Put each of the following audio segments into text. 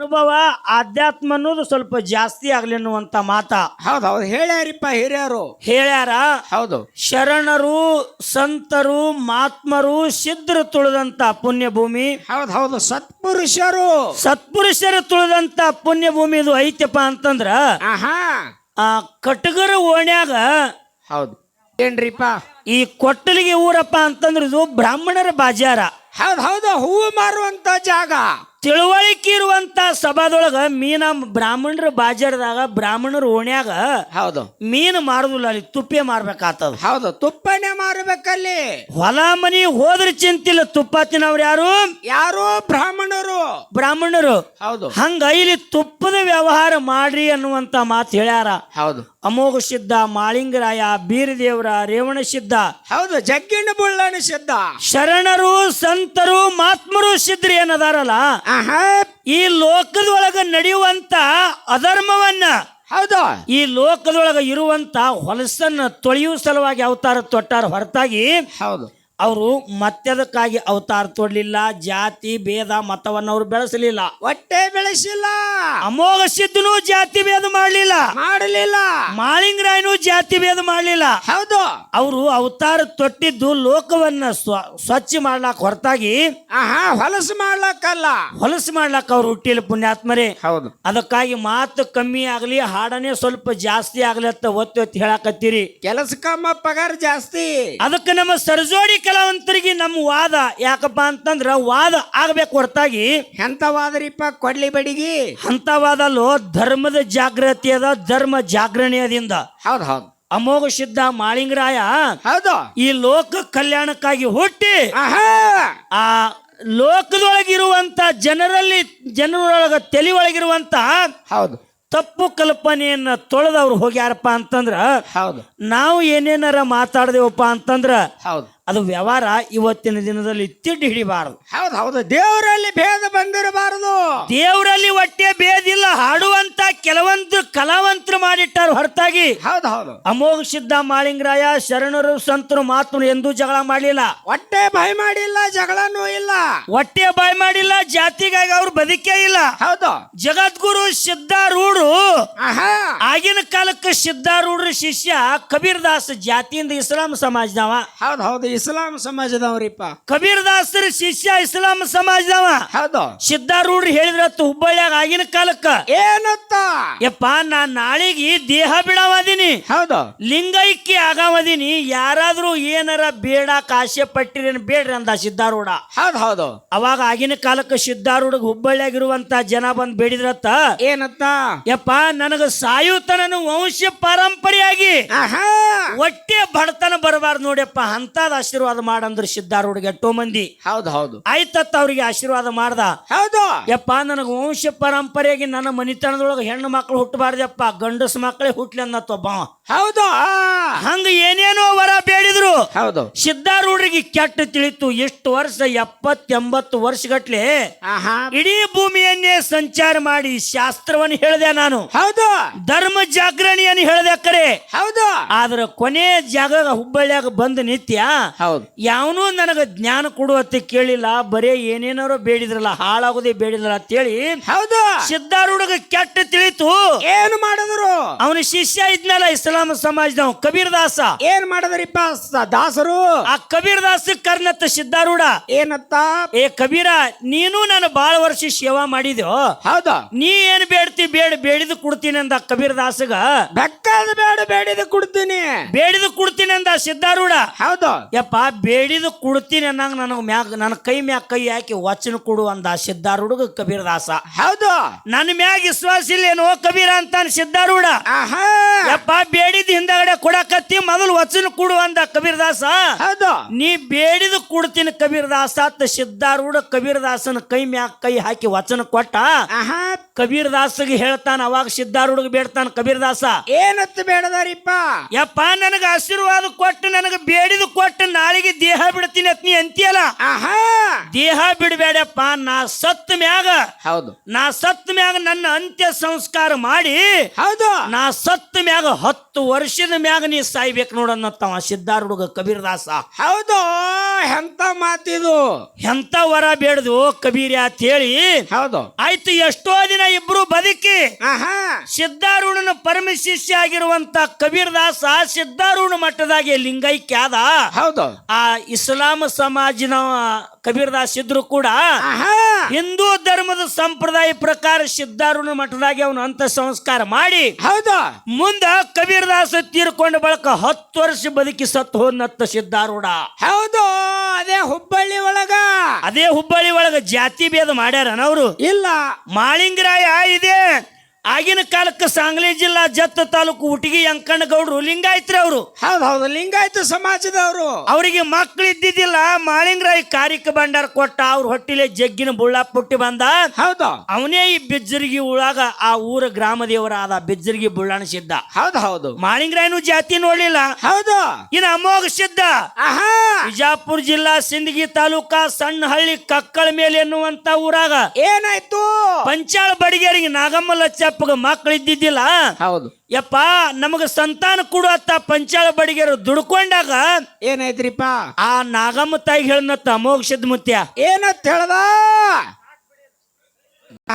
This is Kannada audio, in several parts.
ಅನುಭವ ಆಧ್ಯಾತ್ಮ ಅನ್ನೋದು ಸ್ವಲ್ಪ ಜಾಸ್ತಿ ಆಗ್ಲಿ ಅನ್ನುವಂತ ಮಾತ. ಹೌದು ಹೌದು. ಹೇಳ್ಯಾರಿಪ್ಪ ಹಿರಿಯರು. ಹೇಳ್ಯಾರ? ಹೌದು. ಶರಣರು ಸಂತರು ಮಾತ್ಮರು ಸಿದ್ಧರು ತುಳಿದಂತ ಪುಣ್ಯ ಭೂಮಿ ಹೌದು ಹೌದು. ಸತ್ಪುರುಷರು. ಸತ್ಪುರುಷರು ತುಳಿದಂತ ಪುಣ್ಯ ಭೂಮಿ ಇದು ಐತಪ್ಪ ಅಂತಂದ್ರ ಆಹಾ. ಆ ಕಟಗರ ಓಣ್ಯಾಗ ಹೌದು. ಏನ್ರಿಪ್ಪ? ಈ ಕೊಟ್ಟಲಿಗೆ ಊರಪ್ಪ ಅಂತಂದ್ರ ಇದು ಬ್ರಾಹ್ಮಣರ ಬಾಜಾರ ಹೌದು ಹೌದು. ಹೂವು ಮಾರುವಂತ ಜಾಗ. ತಿಳುವಳಿಕೆ ಇರುವಂತ ಸಭಾದೊಳಗ ಮೀನ ಬ್ರಾಹ್ಮಣರ ಬಾಜಾರದಾಗ ಬ್ರಾಹ್ಮಣರ ಓಣ್ಯಾಗ ಹೌದು. ಮೀನು ಮಾರುದಿಲ್ಲ ಅಲ್ಲಿ ತುಪ್ಪೆ ಮಾರ್ಬೇಕಾಗ್ತದ ಹೌದು ತುಪ್ಪನೇ ಮಾರ್ಬೇಕಲ್ಲಿ. ಹೊಲ ಮನಿ ಹೋದ್ರ ಚಿಂತಿಲ್ಲ ತುಪ್ಪ ತಿನ್ನವ್ರು ಯಾರು? ಯಾರು? ಬ್ರಾಹ್ಮಣರು. ಬ್ರಾಹ್ಮಣರು. ಹೌದು. ಹಂಗ ಇಲ್ಲಿ ತುಪ್ಪದ ವ್ಯವಹಾರ ಮಾಡ್ರಿ ಅನ್ನುವಂತ ಮಾತು ಹೇಳ್ಯಾರ. ಹೌದು. ಅಮೋಘ ಸಿದ್ಧ ಮಾಳಿಂಗರಾಯ ಬೀರದೇವರ ರೇವಣ ಸಿದ್ಧ. ಹೌದು ಜಗ್ಗಿನ ಬುಳ್ಳನ ಸಿದ್ಧ. ಶರಣರು ಸಂತರು ಮಹಾತ್ಮರು ಸಿದ್ಧರು ಏನದಾರಲ್ಲ ಆಹಾ. ಈ ಲೋಕದೊಳಗ ನಡೆಯುವಂತ ಅಧರ್ಮವನ್ನ ಹೌದು. ಈ ಲೋಕದೊಳಗ ಇರುವಂತ ಹೊಲಸನ್ನ ತೊಳೆಯುವ ಸಲುವಾಗಿ ಅವತಾರ ತೊಟ್ಟಾರ ಹೊರತಾಗಿ ಹೌದು. ಅವರು ಮತ್ತೆದಕ್ಕಾಗಿ ಅವತಾರ ತೊಡಲಿಲ್ಲ ಜಾತಿ ಭೇದ ಮತವನ್ನು ಅವರು ಬೆಳೆಸಲಿಲ್ಲ. ಹೊಟ್ಟೆ ಬೆಳೆಸಿಲ್ಲ. ಅಮೋಘ ಸಿದ್ಧನು ಜಾತಿ ಭೇದ ಮಾಡಲಿಲ್ಲ. ಮಾಡಲಿಲ್ಲ. ಮಾಳಿಂಗರಾಯನು ಜಾತಿ ಭೇದ ಮಾಡಲಿಲ್ಲ. ಹೌದು. ಅವರು ಅವತಾರ ತೊಟ್ಟಿದ್ದು ಲೋಕವನ್ನ ಸ್ವ ಸ್ವಚ್ಛ ಮಾಡ್ಲಾಕ ಹೊರತಾಗಿ ಆಹಾ ಹೊಲಸು ಮಾಡ್ಲಕ್ಕಲ್ಲ ಹೊಲಸು ಮಾಡ್ಲಾಕ ಅವ್ರು ಹುಟ್ಟಿಲ್ಲ ಪುಣ್ಯಾತ್ಮರಿ. ಹೌದು. ಅದಕ್ಕಾಗಿ ಮಾತು ಕಮ್ಮಿ ಆಗಲಿ ಹಾಡನೆ ಸ್ವಲ್ಪ ಜಾಸ್ತಿ ಆಗಲಿ ಅಂತ ಒತ್ತಿ ಒತ್ತಿ ಹೇಳಕತ್ತೀರಿ. ಕೆಲಸ ಕಮ್ಮ ಪಗಾರ ಜಾಸ್ತಿ. ಅದಕ್ಕೆ ನಮ್ಮ ಸರಜೋಡಿ ಕಲಾವಂತರಿಗೆ ನಮ್ಮ ವಾದ ಯಾಕಪ್ಪ ಅಂತಂದ್ರ ವಾದ ಆಗ್ಬೇಕು ಹೊರತಾಗಿ. ಎಂಥವಾದ್ರಿಪ್ಪ ಕೊಡ್ಲಿ ಬಡಿಗಿ? ಅಂತ ವಾದ ಧರ್ಮದ ಜಾಗೃತಿ ಅದ ಧರ್ಮ ಜಾಗರಣೆಯದಿಂದ ಹೌದು ಹೌದು. ಅಮೋಘ ಸಿದ್ಧ ಮಾಳಿಂಗರಾಯ ಹೌದು. ಈ ಲೋಕ ಕಲ್ಯಾಣಕ್ಕಾಗಿ ಹುಟ್ಟಿ ಆಹಾ! ಆ ಲೋಕದೊಳಗಿರುವಂತ ಜನರಲ್ಲಿ ಜನರೊಳಗ ತಲೆ ಒಳಗಿರುವಂತ ಹೌದು. ತಪ್ಪು ಕಲ್ಪನೆಯನ್ನ ತೊಳೆದವ್ರು ಹೋಗ್ಯಾರಪ್ಪ ಅಂತಂದ್ರ ಹೌದು. ನಾವು ಏನೇನಾರ ಮಾತಾಡ್ದೇವಪ್ಪ ಅಂತಂದ್ರ ಹೌದು. ಅದು ವ್ಯವಹಾರ ಇವತ್ತಿನ ದಿನದಲ್ಲಿ ತಿಡ್ಡಿ ಹಿಡಿಬಾರದು. ಹೌದು ಹೌದು. ದೇವರಲ್ಲಿ ಭೇದ ಬಂದಿರಬಾರದು. ದೇವರಲ್ಲಿ ಹೊಟ್ಟೆ ಭೇದಿಲ್ಲ ಹಾಡುವಂತ ಕೆಲವೊಂದು ಕಲಾವಂತರು ಮಾಡಿಟ್ಟಾರ ಹೊರತಾಗಿ. ಹೌದು ಹೌದು. ಅಮೋಘ ಸಿದ್ಧ ಮಾಳಿಂಗರಾಯ ಶರಣರು ಸಂತರು ಮಾತನು ಎಂದೂ ಜಗಳ ಮಾಡಲಿಲ್ಲ. ಹೊಟ್ಟೆ ಬಾಯಿ ಮಾಡಿಲ್ಲ ಜಗಳನೂ ಇಲ್ಲ. ಹೊಟ್ಟೆ ಬಾಯ್ ಮಾಡಿಲ್ಲ ಜಾತಿಗಾಗಿ ಅವ್ರು ಬದುಕೇ ಇಲ್ಲ. ಹೌದು. ಜಗದ್ಗುರು ಸಿದ್ಧಾರೂಢರು ಆಗಿನ ಕಾಲಕ್ಕೆ ಸಿದ್ಧಾರೂಢರ ಶಿಷ್ಯ ಕಬೀರ್ ದಾಸ್ ಜಾತಿಯಿಂದ ಇಸ್ಲಾಂ ಸಮಾಜದವ. ಹೌದು ಹೌದು. ಇಸ್ಲಾಂ ಸಮಾಜದವ್ರಿಪ್ಪ. ಕಬೀರ್ ದಾಸರ ಶಿಷ್ಯ ಇಸ್ಲಾಂ ಸಮಾಜದವ. ಹೌದು. ಸಿದ್ಧಾರೂಢ ಹೇಳಿದ್ರತ್ತು ಹುಬ್ಬಳ್ಳಿಯಾಗ ಆಗಿನ ಕಾಲಕ್ಕ. ಏನತ್ತ? ಯಪ್ಪ ನಾ ನಾಳಿಗೆ ದೇಹ ಬಿಡಾವದೀನಿ. ಹೌದು. ಲಿಂಗೈಕ್ಯ ಆಗವದೀನಿ. ಯಾರಾದ್ರೂ ಏನಾರ ಬೇಡ ಕಾಶೆ ಪಟ್ಟಿರೇನು ಬೇಡ್ರಿ ಅಂದ ಸಿದ್ಧಾರೂಢ. ಹೌದು ಹೌದು. ಅವಾಗ ಆಗಿನ ಕಾಲಕ್ಕೆ ಸಿದ್ಧಾರೂಢಗ್ ಹುಬ್ಬಳ್ಳಿಯಾಗಿರುವಂತ ಜನ ಬಂದ್ ಬೇಡಿದ್ರತ್ತ. ಏನತ್ತ? ಯಪ್ಪ ನನಗ ಸಾಯುತನನು ವಂಶ ಪರಂಪರೆಯಾಗಿ. ಒಟ್ಟೆ ಬಡತನ ಬರಬಾರ್ದು ನೋಡ್ಯಪ್ಪ ಅಂತದ ಆಶೀರ್ವಾದ ಮಾಡಂದ್ರ ಸಿದ್ಧಾರೂಢಿಗೆ ಎಷ್ಟೋ ಮಂದಿ. ಹೌದು ಹೌದು. ಆಯ್ತತ್ತ ಅವ್ರಿಗೆ ಆಶೀರ್ವಾದ ಮಾಡ್ದ. ಹೌದು. ಯಪ್ಪ ನನಗೆ ವಂಶ ಪರಂಪರೆಯಾಗಿ ನನ್ನ ಮನಿತನದೊಳಗೆ ಹೆಣ್ಣು ಮಕ್ಕಳು ಹುಟ್ಟಬಾರ್ದಪ್ಪ. ಗಂಡಸ ಮಕ್ಕಳೇ ಹುಟ್ಲಿ ಅನ್ನತ್ತೊಬ್ಬ. ಹೌದು. ಹಂಗ ಏನೇನೋ ವರ ಬೇಡಿದ್ರು. ಹೌದು. ಸಿದ್ಧಾರೂಢರಿಗೆ ಕೆಟ್ಟ ತಿಳಿತು. ಎಷ್ಟು ವರ್ಷ ಎಪ್ಪತ್ತೆಂಬತ್ತು ವರ್ಷಗಟ್ಲೆ ಆಹಾ. ಇಡೀ ಭೂಮಿಯನ್ನೇ ಸಂಚಾರ ಮಾಡಿ ಶಾಸ್ತ್ರವನ್ನು ಹೇಳಿದೆ ನಾನು. ಹೌದು. ಧರ್ಮ ಜಾಗರಣಿಯನ್ನು ಹೇಳಿದೆ ಕರೆ. ಹೌದು. ಆದ್ರ ಕೊನೆ ಜಾಗ ಹುಬ್ಬಳ್ಳಿಯಾಗ ಬಂದು ನಿತ್ಯ ಹೌದು. ಯಾವನೂ ನನಗೆ ಜ್ಞಾನ ಕೊಡುವತ್ತೆ ಕೇಳಿಲ್ಲ ಬರೇ ಏನೇನಾರೋ ಬೇಡಿದ್ರಲ್ಲ ಹಾಳಾಗೋದೇ ಬೇಡಿದ್ರಲ್ಲ ಅಂತೇಳಿ ಹೌದು. ಸಿದ್ಧಾರೂಢಗ ಕೆಟ್ಟ ತಿಳಿತು. ಏನು ಮಾಡಿದ್ರು? ಅವನ ಶಿಷ್ಯ ಇದ್ನಲ್ಲ ಇಸ್ಲಾಂ ಸಮಾಜದವ ಕಬೀರ್ ದಾಸ ಏನ್ ಮಾಡಿದ್ರಿಪ್ಪ ಸ- ದಾಸರು? ಆ ಕಬೀರ್ ದಾಸ ಕರ್ನತ್ತ ಸಿದ್ಧಾರೂಢ ಏನತ್ತ? ಏ ಕಬೀರ ನೀನು ನಾನು ಬಾಳ ವರ್ಷ ಸೇವಾ ಮಾಡಿದ್ಯೋ? ಹೌದು. ನೀ ಏನ್ ಬೇಡ್ತಿ ಬೇಡ ಬೇಡಿದ ಕೊಡ್ತೀನಿ ಅಂದ ಕಬೀರ್ ದಾಸಗ ಬೆಕ್ಕಾದ ಬೇಡ ಬೇಡಿದ ಕೊಡ್ತೀನಿ. ಬೇಡಿದ ಕೊಡ್ತೀನಿ ಅಂದ ಸಿದ್ಧಾರೂಢ ಹೌದು. ಯಪ್ಪ ಬೇಡಿದು ಕುಡ್ತೀನಿ ಅನ್ನಂಗೆ ನನಗೆ ಮ್ಯಾಗ ನನ್ನ ಕೈ ಮ್ಯಾಗ ಕೈ ಹಾಕಿ ವಚನ ಕೊಡು ಅಂದ ಸಿದ್ಧಾರೂಢಗ ಕಬೀರ್ ದಾಸ ಹೌದು. ನನ್ನ ಮ್ಯಾಗ ವಿಶ್ವಾಸ ಇಲ್ಲೇನೋ ಕಬೀರ ಅಂತಾನ ಸಿದ್ಧಾರೂಢ. ಆಹಾ. ಯಪ್ಪ ಬೇಡಿದ ಹಿಂದಗಡೆ ಕೊಡಕತ್ತಿ ಮೊದಲು ವಚನ ಕೊಡು ಅಂದ ಕಬೀರ್ ದಾಸ ಹೌದು. ನೀ ಬೇಡಿದು ಕುಡ್ತೀನಿ ಕಬೀರ್ ದಾಸ ಅಂತ ಸಿದ್ಧಾರೂಢ ಕಬೀರ್ ದಾಸನ ಕೈ ಮ್ಯಾಗ ಕೈ ಹಾಕಿ ವಚನ ಕೊಟ್ಟ. ಆಹಾ. ಕಬೀರ್ ದಾಸಗೆ ಹೇಳ್ತಾನ ಅವಾಗ ಸಿದ್ಧಾರೂಢಗ ಬೇಡ್ತಾನ ಕಬೀರ್ ದಾಸ ಏನತ್ತು ಬೇಡದಾರಿಪ್ಪ? ಯಪ್ಪ ನನಗ ಆಶೀರ್ವಾದ ಕೊಟ್ಟು ನನಗೆ ಬೇಡಿದು ಕೊಟ್ಟು ನಾಳೆಗೆ ದೇಹ ಬಿಡ್ತೀನಿ ಅತ್ನಿ ನೀ ಅಂತೀಯಲ್ಲ? ಆಹಾ. ದೇಹ ಬಿಡಬೇಡಪ್ಪ ನಾ ಸತ್ತ ಮ್ಯಾಗ ಹೌದು. ನಾ ಸತ್ತ ಮ್ಯಾಗ ನನ್ನ ಅಂತ್ಯ ಸಂಸ್ಕಾರ ಮಾಡಿ ಹೌದು. ನಾ ಸತ್ತ ಮ್ಯಾಗ ಹತ್ತು ವರ್ಷದ ಮ್ಯಾಗ ನೀ ಸಾಯ್ಬೇಕು ನೋಡನ್ನತ್ತವ ಸಿದ್ಧಾರ್ ಹುಡುಗ ಕಬೀರ್ದಾಸ. ಹೌದು ಎಂತ ಮಾತಿದು? ಎಂತ ವರ ಬೇಡದು ಕಬೀರ ಅಂತ ಹೇಳಿ ಹೌದು. ಆಯ್ತು ಎಷ್ಟೋ ದಿನ ಇಬ್ರು ಬದುಕಿ ಆಹಾ. ಸಿದ್ಧಾರೂಢನ ಪರಮ ಶಿಷ್ಯ ಆಗಿರುವಂತ ಕಬೀರ್ದಾಸ ಸಿದ್ಧಾರೂಢ ಮಟ್ಟದಾಗೆ ಲಿಂಗೈಕ್ಯ ಆದ. ಹೌದು. ಆ ಇಸ್ಲಾಂ ಸಮಾಜಿನ ಕಬೀರ್ದಾಸ್ ಇದ್ರು ಕೂಡ ಹಿಂದೂ ಧರ್ಮದ ಸಂಪ್ರದಾಯ ಪ್ರಕಾರ ಸಿದ್ಧಾರೂಢ ಮಠದಾಗೆ ಅವನು ಅಂತ ಸಂಸ್ಕಾರ ಮಾಡಿ ಹೌದಾ. ಮುಂದ ಕಬೀರ್ದಾಸ ತೀರ್ಕೊಂಡ ಬಳಿಕ ಹತ್ತು ವರ್ಷ ಬದುಕಿ ಸತ್ತು ಹೋದ್ನತ್ತ ಸಿದ್ಧಾರೂಢ. ಹೌದು. ಅದೇ ಹುಬ್ಬಳ್ಳಿ ಒಳಗ. ಅದೇ ಹುಬ್ಬಳ್ಳಿ ಒಳಗ ಜಾತಿ ಭೇದ ಮಾಡ್ಯಾರನ ಅವರು. ಇಲ್ಲ. ಮಾಳಿಂಗರಾಯ ಇದೆ. ಆಗಿನ ಕಾಲಕ್ಕೆ ಸಾಂಗ್ಲಿ ಜಿಲ್ಲಾ ಜತ್ತ ತಾಲೂಕು ಉಟಗಿ ಅಂಕಣ್ಣ ಗೌಡ್ರು ಲಿಂಗಾಯತ್ರಿ ಅವರು. ಹೌದು ಹೌದು ಲಿಂಗಾಯತ ಸಮಾಜದವರು. ಅವರಿಗೆ ಮಕ್ಕಳು ಇದ್ದಿದ್ದಿಲ್ಲ ಮಾಳಿಂಗರಾಯ ಕಾರಿಕ ಭಂಡಾರ ಕೊಟ್ಟ ಅವ್ರ ಹೊಟ್ಟಿಲೆ ಜಗ್ಗಿನ ಬುಳ್ಳ ಪುಟ್ಟಿ ಬಂದ. ಹೌದು. ಅವನೇ ಈ ಬಿಜ್ಜರ್ಗಿ ಉಳಾಗ ಆ ಊರ ಗ್ರಾಮ ದೇವರ ಆದ ಬಿಜ್ಜರ್ಗಿ ಬುಳ್ಳಾಣ ಸಿದ್ಧ ಹೌದು ಹೌದು. ಮಾಳಿಂಗರಾಯನು ಜಾತಿ ನೋಡ್ಲಿಲ್ಲ. ಹೌದು. ಇನ್ನು ಅಮೋಘ ಸಿದ್ಧ ಆಹಾ. ಬಿಜಾಪುರ ಜಿಲ್ಲಾ ಸಿಂದಗಿ ತಾಲೂಕ ಸಣ್ಣ ಹಳ್ಳಿ ಕಕ್ಕಳ ಮೇಲೆ ಎನ್ನುವಂತ ಊರಾಗ ಏನಾಯ್ತು? ಪಂಚಾಳ ಬಡಿಗೇರಿಗೆ ನಾಗಮ್ಮ ಲಚ್ಚಪ್ಪಗ ಮಕ್ಕಳು ಇದ್ದಿದ್ದಿಲ್ಲ ಹೌದು. ಯಪ್ಪ ನಮಗ ಸಂತಾನ ಕೊಡುವತ್ತ ಪಂಚಾಳ ಬಡಿಗೆರು ದುಡ್ಕೊಂಡಾಗ ಏನಾಯ್ತ್ರಿಪ್ಪ? ಆ ನಾಗಮ್ಮ ತಾಯಿ ಹೇಳನತ್ತ ಅಮೋಘ ಸಿದ್ಧ ಮುತ್ಯ. ಏನಂತ ಹೇಳ್ದ?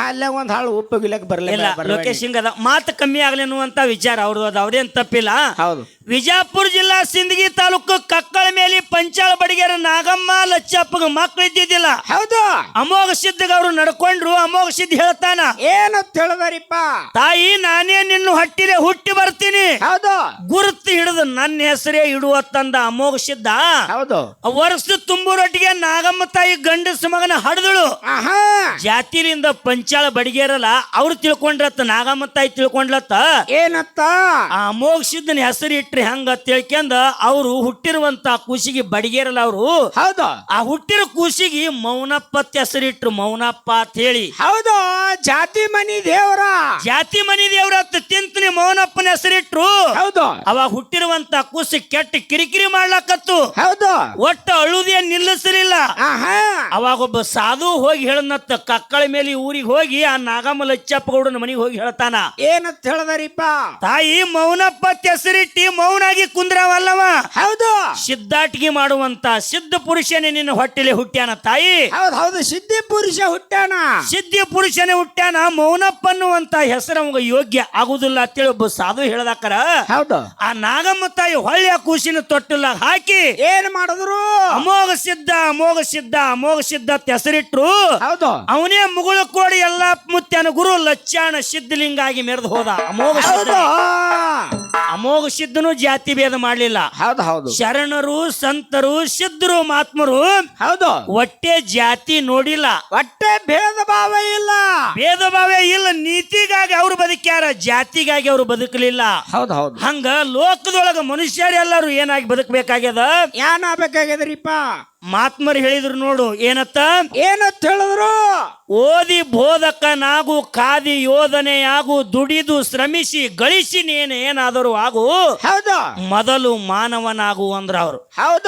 ಅಲ್ಲೇ ಒಂದ್ ಹಾಳು ಉಪ್ಪು ಗಿಲಕ್ ಬರ್ಲಿಲ್ಲ ಲೋಕೇಶ್ ಹಿಂಗ ಅದ ಮಾತು ಕಮ್ಮಿ ಆಗ್ಲಿ ಅನ್ನುವಂತ ವಿಚಾರ ಅವ್ರದ್ದು ಅದ ಅವ್ರೇನ್ ತಪ್ಪಿಲ್ಲ. ಹೌದು. ವಿಜಾಪುರ ಜಿಲ್ಲಾ ಸಿಂದಗಿ ತಾಲೂಕು ಕಕ್ಕಳ ಮೇಲೆ ಪಂಚಾಳ ಬಡಿಗೆರ ನಾಗಮ್ಮ ಲಚ್ಚಪ್ಪಗ ಮಕ್ಕಳು ಇದ್ದಿದ್ದಿಲ್ಲ. ಹೌದು. ಅಮೋಘ ಸಿದ್ಧಗ ಅವರು ನಡ್ಕೊಂಡ್ರು ಅಮೋಘ ಸಿದ್ಧ ಹೇಳ್ತಾನ. ಏನಂತ ಹೇಳ್ದಾರಿಪ್ಪ ತಾಯಿ ನಾನೇ ನಿನ್ನ ಹೊಟ್ಟಿಲೆ ಹುಟ್ಟಿ ಬರ್ತೀನಿ. ಹೌದು. ಗುರುತು ಹಿಡಿದು ನನ್ನ ಹೆಸರೇ ಇಡುವ ತಂದ ಅಮೋಘ ಸಿದ್ಧ. ಹೌದು. ವರ್ಷ ತುಂಬೂರೊಟ್ಟಿಗೆ ನಾಗಮ್ಮ ತಾಯಿ ಗಂಡಸ ಮಗನ ಹಡ್ದಳು. ಆಹಾ. ಜಾತಿಲಿಂದ ಪಂಚಾಳ ಬಡಿಗೆರಲ್ಲ ಅವ್ರು ತಿಳ್ಕೊಂಡ್ರತ್ತ ನಾಗಮ್ಮ ತಾಯಿ ತಿಳ್ಕೊಂಡ್ಲತ್ತ. ಏನತ್ತ? ಆ ಅಮೋಘ ಸಿದ್ಧನ ಹೆಸರು ಇಟ್ರಿ ಹಂಗ ತಿಳ್ಕೊಂಡ ಅವರು ಹುಟ್ಟಿರುವಂತ ಕೂಸಿಗೆ ಬಡಿಗೇರಲ್ಲ ಅವರು. ಹೌದು. ಆ ಹುಟ್ಟಿರೋ ಕೂಸಿಗೆ ಮೌನಪ್ಪ ಅಂತ ಹೆಸರಿಟ್ರು ಮೌನಪ್ಪ ಅಂತ ಹೇಳಿ. ಹೌದು ಜಾತಿ ಮನಿ ದೇವರ. ಜಾತಿ ಮನಿ ದೇವ್ರ ತಿಂತನಿ ಮೌನಪ್ಪನ ಹೆಸರಿಟ್ರು. ಹೌದು. ಅವಾಗ ಹುಟ್ಟಿರುವಂತ ಕೂಸಿ ಕೆಟ್ಟ ಕಿರಿಕಿರಿ ಮಾಡ್ಲಕತ್ತು. ಹೌದು. ಒಟ್ಟ ಅಳುದೇ ನಿಲ್ಲಿಸಲಿಲ್ಲ. ಆಹಾ. ಅವಾಗ ಒಬ್ಬ ಸಾಧು ಹೋಗಿ ಹೇಳನತ್ತ ಕಕ್ಕಳ ಮೇಲೆ ಊರಿಗೆ ಹೋಗಿ ಆ ನಾಗಮ್ಮ ಲಚ್ಚಪ್ಪಗೌಡನ ಮನೆಗೆ ಹೋಗಿ ಹೇಳ್ತಾನ. ಏನಂತ ಹೇಳದರಿಪ್ಪ? ತಾಯಿ ಮೌನಪ್ಪ ಹೆಸರಿಟ್ಟಿ ಮೌನಾಗಿ ಕುಂದ್ರವಲ್ಲವ? ಹೌದು. ಸಿದ್ಧಾಟಿಗೆ ಮಾಡುವಂತ ಸಿದ್ಧ ಪುರುಷನೇ ನಿನ್ನ ಹೊಟ್ಟೆಲೆ ಹುಟ್ಟ್ಯಾನ ತಾಯಿ? ಹೌದು ಹೌದು ಸಿದ್ಧಿ ಪುರುಷ ಹುಟ್ಟಾನ ಸಿದ್ಧಿ ಪುರುಷನೇ ಹುಟ್ಟ್ಯಾನ ಮೌನಪ್ಪ ಅನ್ನುವಂತ ಹೆಸರು ಅವಾಗ ಯೋಗ್ಯ ಆಗುದಿಲ್ಲ ಅಂತೇಳಿ ಒಬ್ಬ ಸಾಧು ಹೇಳದಾಕರ. ಹೌದು. ಆ ನಾಗಮ್ಮ ತಾಯಿ ಹೊಳ್ಳಿ ಆ ಕೂಸಿನ ತೊಟ್ಟಿಲ್ಲ ಹಾಕಿ ಏನ್ ಮಾಡಿದ್ರು? ಅಮೋಘ ಸಿದ್ಧ ಅಮೋಘ ಸಿದ್ಧ ಅಮೋಘ ಸಿದ್ಧ ಹೆಸರಿಟ್ರು ಹೌದು. ಅವನೇ ಮುಗುಳು ಕೋಡಿ ಎಲ್ಲ ಮುತ್ಯನ ಗುರು ಲಚ್ಚಾಣ ಸಿದ್ಧಲಿಂಗ ಆಗಿ ಮೆರೆದು ಹೋದ. ಅಮೋಘ ಸಿದ್ಧ ಅಮೋಘ ಸಿದ್ಧನು ಜಾತಿ ಭೇದ ಮಾಡ್ಲಿಲ್ಲ. ಹೌದು ಹೌದು. ಶರಣರು ಸಂತರು ಸಿದ್ಧರು ಮಾತ್ಮರು ಹೌದು. ಒಟ್ಟೆ ಜಾತಿ ನೋಡಿಲ್ಲ. ಒಟ್ಟೆ ಭೇದ ಭಾವ ಇಲ್ಲ. ಭೇದ ಭಾವ ಇಲ್ಲ ನೀತಿಗಾಗಿ ಅವ್ರು ಬದುಕ್ಯಾರ ಜಾತಿಗಾಗಿ ಅವ್ರು ಬದುಕಲಿಲ್ಲ. ಹೌದು ಹೌದು. ಹಂಗ ಲೋಕದೊಳಗ ಮನುಷ್ಯರೆಲ್ಲರೂ ಏನಾಗಿ ಬದುಕಬೇಕಾಗ್ಯದ? ಏನಾಗಬೇಕಾಗ್ಯದ್ರಿಪ್ಪ ಮಹಾತ್ಮರು ಹೇಳಿದ್ರು ನೋಡು ಏನತ್ತ? ಏನಂತ ಹೇಳಿದ್ರು? ಓದಿ ಬೋಧಕನಾಗು ಕಾದಿ ಯೋಧನೆಯಾಗು ದುಡಿದು ಶ್ರಮಿಸಿ ಗಳಿಸಿ ನೀನು ಏನಾದರೂ ಆಗು ಹೌದ. ಮೊದಲು ಮಾನವನಾಗು ಅಂದ್ರ ಅವ್ರು. ಹೌದ.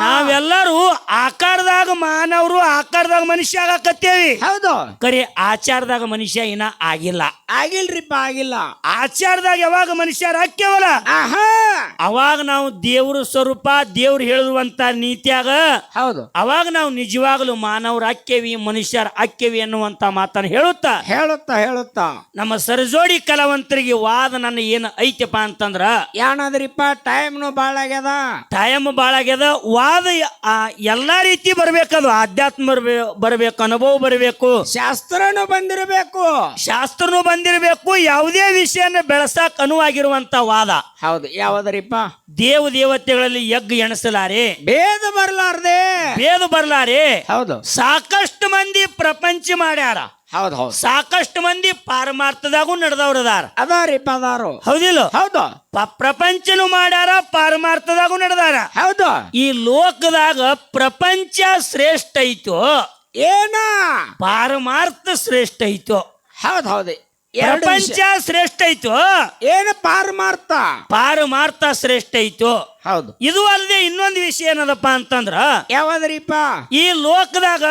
ನಾವೆಲ್ಲರೂ ಆಕಾರದಾಗ ಮಾನವರು ಆಕಾರದಾಗ ಮನುಷ್ಯ ಆಗಕತ್ತೇವಿ. ಹೌದು. ಕರೆ ಆಚಾರದಾಗ ಮನುಷ್ಯ ಇನ್ನ ಆಗಿಲ್ಲ. ಆಗಿಲ್ರಿಪ್ಪ ಆಗಿಲ್ಲ. ಆಚಾರದಾಗ ಯಾವಾಗ ಮನುಷ್ಯರ ಹಾಕ್ಯವಲ್ಲ ಆಹಾ. ಅವಾಗ ನಾವು ದೇವ್ರ ಸ್ವರೂಪ ದೇವ್ರು ಹೇಳುವಂತ ನೀತಿಯಾಗ ಹೌದು. ಅವಾಗ ನಾವು ನಿಜವಾಗ್ಲು ಮಾನವ್ರ ಅಕ್ಕೇವಿ ಮನುಷ್ಯರ ಅಕ್ಕೇವಿ ಅನ್ನುವಂತ ಮಾತನ್ನ ಹೇಳುತ್ತಾ? ಹೇಳುತ್ತಾ ಹೇಳುತ್ತಾ. ನಮ್ಮ ಸರಜೋಡಿ ಕಲಾವಂತರಿಗೆ ವಾದ ನನ್ನ ಏನು ಐತಪ್ಪ ಅಂತಂದ್ರ ಏನಾದ್ರಿಪ್ಪ ಟೈಮ್ನು ಭಾಳ ಆಗ್ಯದ ಟೈಮ್ ಭಾಳ ಆಗ್ಯದ ವಾದ ಆ, ಎಲ್ಲಾ ರೀತಿ ಬರ್ಬೇಕದು. ಆಧ್ಯಾತ್ಮ ಬರ್ಬೇ- ಬರ್ಬೇಕು ಅನುಭವ ಬರಬೇಕು. ಶಾಸ್ತ್ರನು ಬಂದಿರಬೇಕು. ಶಾಸ್ತ್ರನು ಬಂದಿರಬೇಕು. ಯಾವುದೇ ವಿಷಯನ ಬೆಳೆಸಕ್ ಅನುವಾಗಿರುವಂತ ವಾದ. ಹೌದು ಯಾವದರಿಪ್ಪ ದೇವ ದೇವತೆಗಳಲ್ಲಿ ಯಜ್ಞ ಎಣಿಸಲಾರೆ. ಭೇದ ಬರಲಾರ್ದೆ. ಭೇದ ಬರಲಾರೆ. ಹೌದು. ಸಾಕಷ್ಟು ಮಂದಿ ಪ್ರಪಂಚ ಮಾಡ್ಯಾರ. ಹೌದು ಹೌದು. ಸಾಕಷ್ಟು ಮಂದಿ ಪಾರಮಾರ್ಥದಾಗೂ ನಡೆದವ್ರು ಅದಾರ. ಅದಾರಿಪ್ಪ ಅದಾರು. ಹೌದಿಲ್ಲ? ಹೌದು. ಪ್ರಪಂಚನು ಮಾಡ್ಯಾರ ಪಾರಮಾರ್ಥದಾಗು ನಡೆದಾರ. ಹೌದು. ಈ ಲೋಕದಾಗ ಪ್ರಪಂಚ ಶ್ರೇಷ್ಠ ಐತೋ? ಏನ? ಪಾರಮಾರ್ಥ ಶ್ರೇಷ್ಠ ಐತೋ? ಹೌದು ಹೌದು. ಎರಡು ಪ್ರಪಂಚ ವಿಷಯ. ಶ್ರೇಷ್ಠ ಐತೋ. ಏನು ಪಾರಮಾರ್ಥ? ಪಾರಮಾರ್ಥ ಶ್ರೇಷ್ಠ ಐತೋ. ಹೌದು. ಇದು ಅಲ್ಲದೆ ಇನ್ನೊಂದು ವಿಷಯ ಏನದಪ್ಪ ಅಂತಂದ್ರ ಯಾವದ್ರಿಪ್ಪ? ಈ ಲೋಕದಾಗ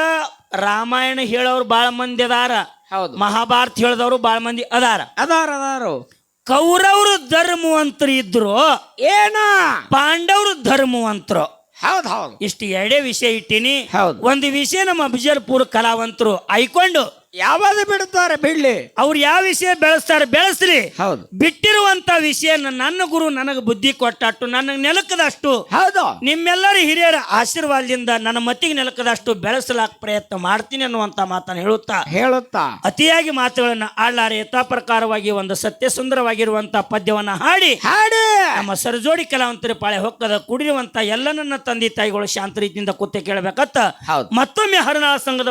ರಾಮಾಯಣ ಹೇಳೋರು ಬಾಳ ಮಂದಿ ಅದಾರ. ಹೌದು. ಮಹಾಭಾರತ ಹೇಳದವ್ರು ಬಾಳ ಮಂದಿ ಅದಾರ. ಅದಾರ ಅದಾರು. ಕೌರವರು ಧರ್ಮವಂತರು ಇದ್ರು. ಏನ? ಪಾಂಡವರು ಧರ್ಮವಂತರು. ಹೌದು ಹೌದು. ಇಷ್ಟು ಎರಡೇ ವಿಷಯ ಇಟ್ಟಿನಿ. ಹೌದು. ಒಂದು ವಿಷಯ ನಮ್ಮ ಅಬ್ಜರ್ಪುರ್ ಕಲಾವಂತರು ಆಯ್ಕೊಂಡು ಯಾವಾಗ ಬಿಡುತ್ತಾರೆ ಬಿಡ್ಲಿ ಅವ್ರು ಯಾವ ವಿಷಯ ಬೆಳೆಸ್ತಾರೆ ಬೆಳೆಸ್ರಿ ಹೌದು. ಬಿಟ್ಟಿರುವಂತ ವಿಷಯ ನನ್ನ ಗುರು ನನಗೆ ಬುದ್ಧಿ ಕೊಟ್ಟಟ್ಟು ನನಗೆ ನೆಲಕದಷ್ಟು ಹೌದು. ನಿಮ್ಮೆಲ್ಲರ ಹಿರಿಯರ ಆಶೀರ್ವಾದದಿಂದ ನನ್ನ ಮತ್ತಿಗೆ ನೆಲಕದಷ್ಟು ಬೆಳೆಸಲಾಕ ಪ್ರಯತ್ನ ಮಾಡ್ತೀನಿ ಅನ್ನುವಂತ ಮಾತನ್ನು ಹೇಳುತ್ತಾ. ಹೇಳುತ್ತಾ. ಅತಿಯಾಗಿ ಮಾತುಗಳನ್ನು ಆಡ್ಲಾರೆ ಯಥಾ ಪ್ರಕಾರವಾಗಿ ಒಂದು ಸತ್ಯ ಸುಂದರವಾಗಿರುವಂತ ಪದ್ಯವನ್ನ ಹಾಡಿ. ಹಾಡಿ. ನಮ್ಮ ಸರಜೋಡಿ ಕಲಾವಂತರ ಪಾಳೆ ಹೊಕ್ಕದ ಕುಡಿರುವಂತ ಎಲ್ಲ ನನ್ನ ತಂದೆ ತಾಯಿಗಳು ಶಾಂತ ರೀತಿಯಿಂದ ಕೂತೆ ಕೇಳಬೇಕತ್ತ. ಹೌದು. ಮತ್ತೊಮ್ಮೆ ಹರನಾಳ ಸಂಘದ